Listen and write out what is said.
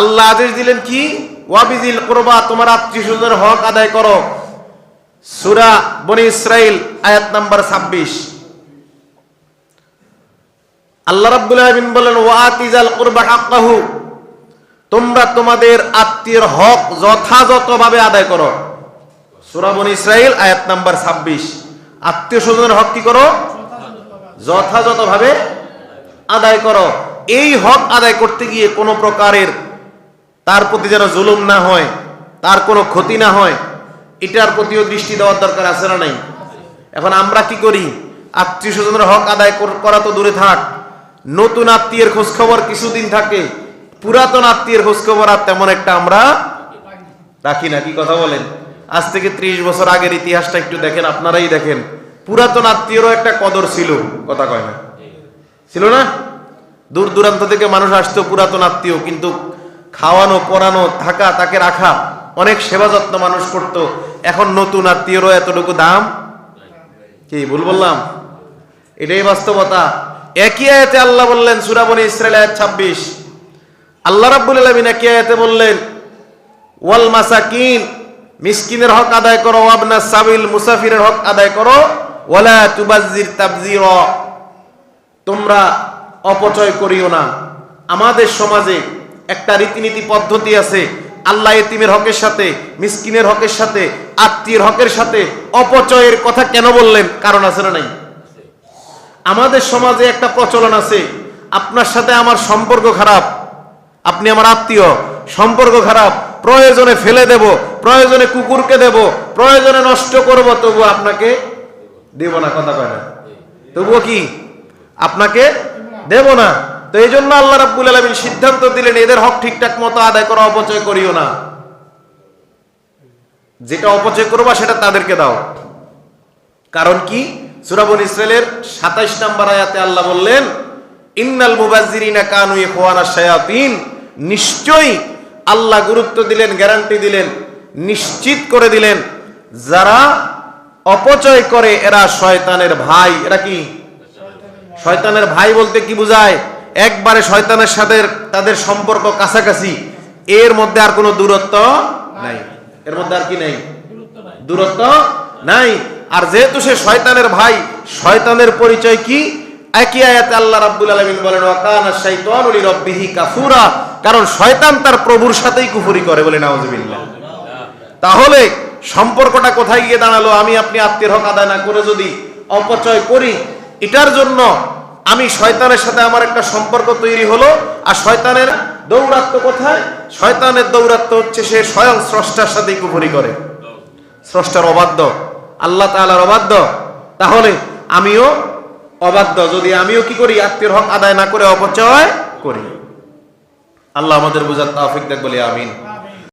আল্লাহ আদেশ দিলেন কি? ওয়াবিজিল কোরবা, তোমার আত্মীয় স্বজনের হক আদায় করো। সুরা বনি ইসরাইল আয়াত নাম্বার ছাব্বিশ। আল্লাহ রাব্বুল আলামিন বলেন ওয়াতিজাল কুরবা হাক্কাহু তোমরা তোমাদের আত্মীয়ের হক যথাযথভাবে আদায় করো। সূরা বনী ইসরাইল আয়াত নাম্বার 26 আত্মীয় স্বজনের হক কি করো? যথাযথভাবে আদায় করো। এই হক আদায় করতে গিয়ে কোনো প্রকারের তার প্রতি যেন জুলুম না হয়, তার কোনো ক্ষতি না হয়, এটার প্রতিও দৃষ্টি দেওয়ার দরকার আছে না নাই? এখন আমরা কি করি? আত্মীয় স্বজনের হক আদায় করা তো দূরে থাক। নতুন আত্মীয়ের খোঁজখবর কিছুদিন থাকে, পুরাতন আত্মীয়ের খোঁজখবর আর তেমন একটা আমরা রাখি না। কি কথা বলেন? আজ থেকে ত্রিশ বছর আগের ইতিহাসটা একটু দেখেন, আপনারাই দেখেন। পুরাতন আত্মীয়রও একটা কদর ছিল, কথা কয় না? ছিল না? দূর দূরান্ত থেকে মানুষ আসতো পুরাতন আত্মীয়, কিন্তু খাওয়ানো পরানো থাকা, তাকে রাখা। অনেক সেবা যত্ন মানুষ করত। এখন নতুন আত্মীয়রও এতটুকু দাম? কি ভুল বললাম? এটাই বাস্তবতা। একই আয়াতে আল্লাহ বললেন সুরাবনী ইসরায়েল আয়াত ছাব্বিশ। আল্লাহ রাব্বুল আলামিন একই আয়াতে বললেন, ওয়াল মাসাকিন, মিসকিনের হক আদায় করো ওয়াবনা সাবিল, মুসাফিরের হক আদায় করো, ওয়ালা তুবাজ্জির তাবজিরা তোমরা অপচয় করিও না। আমাদের সমাজে একটা রীতিনীতি পদ্ধতি আছে, আল্লাহ এতিমের হকের সাথে, মিসকিনের হকের সাথে, আত্মীয়ের হকের সাথে অপচয়ের কথা কেন বললেন? কারণ আছে না নাই? আমাদের সমাজে একটা প্রচলন আছে, আপনার সাথে আমার সম্পর্ক খারাপ, আপনি আমার আত্মীয়, সম্পর্ক খারাপ, প্রয়োজনে ফেলে দেব, প্রয়োজনে কুকুরকে দেব, প্রয়োজনে নষ্ট করব তবু আপনাকে দেব না, কথা কয় না। তবুও কি? আপনাকে দেব না? তো এই জন্য আল্লাহ রাব্বুল আলামিন সিদ্ধান্ত দিলেন, এদের হক ঠিকঠাক মতো আদায় করা অপচয় করিও না। যেটা অপচয় করবা, সেটা তাদেরকে দাও। কারণ কি? সুরাবন ইসরায়েলের সাতাইশ নাম্বার আয়াতে আল্লাহ বললেন, ইন্নাল মুবাজ্জিরিনা কানু ইখওয়ানা শায়াতিন। নিশ্চয়ই আল্লাহ গুরুত্ব দিলেন, গ্যারান্টি দিলেন, নিশ্চিত করে দিলেন, যারা অপচয় করে, এরা শয়তানের ভাই। এরা কি? শয়তানের ভাই বলতে কি বোঝায়? একবারে শয়তানের সাথে তাদের সম্পর্ক কাছাকাছি, এর মধ্যে আর কোনো দূরত্ব নাই। এর মধ্যে আর কি নাই? দূরত্ব নাই। আর যেহেতু সে শয়তানের ভাই, শয়তানের পরিচয় কি? একই আয়াতে আল্লাহ রাব্বুল আলামিন বলেন ওয়াকানা শাইতানু লিরাব্বিহি কাফুরা। কারণ শয়তান তার প্রভুর সাথেই কুফরি করে বলে, নাউজুবিল্লাহ। তাহলে সম্পর্কটা কোথায় গিয়ে দাঁড়াল? আমি আপনি আত্মীয় হক আদায় না করে যদি অপচয় করি, এটার জন্য আমি শয়তানের সাথে আমার একটা সম্পর্ক তৈরি হলো, আর শয়তানের দৌরাত্ম কোথায়? শয়তানের দৌরাত্ম হচ্ছে সে স্বয়ং স্রষ্টার সাথে কুফরি করে। স্রষ্টার অবাধ্য, আল্লাহ তাআলার অবাধ্য। তাহলে আমিও অবাধ্য, যদি আমিও কি করি? আত্মীয় হক আদায় না করে, অপচয় করি। আল্লাহ আমাদের বুঝার তাফিক দেখ বলি, আমিন।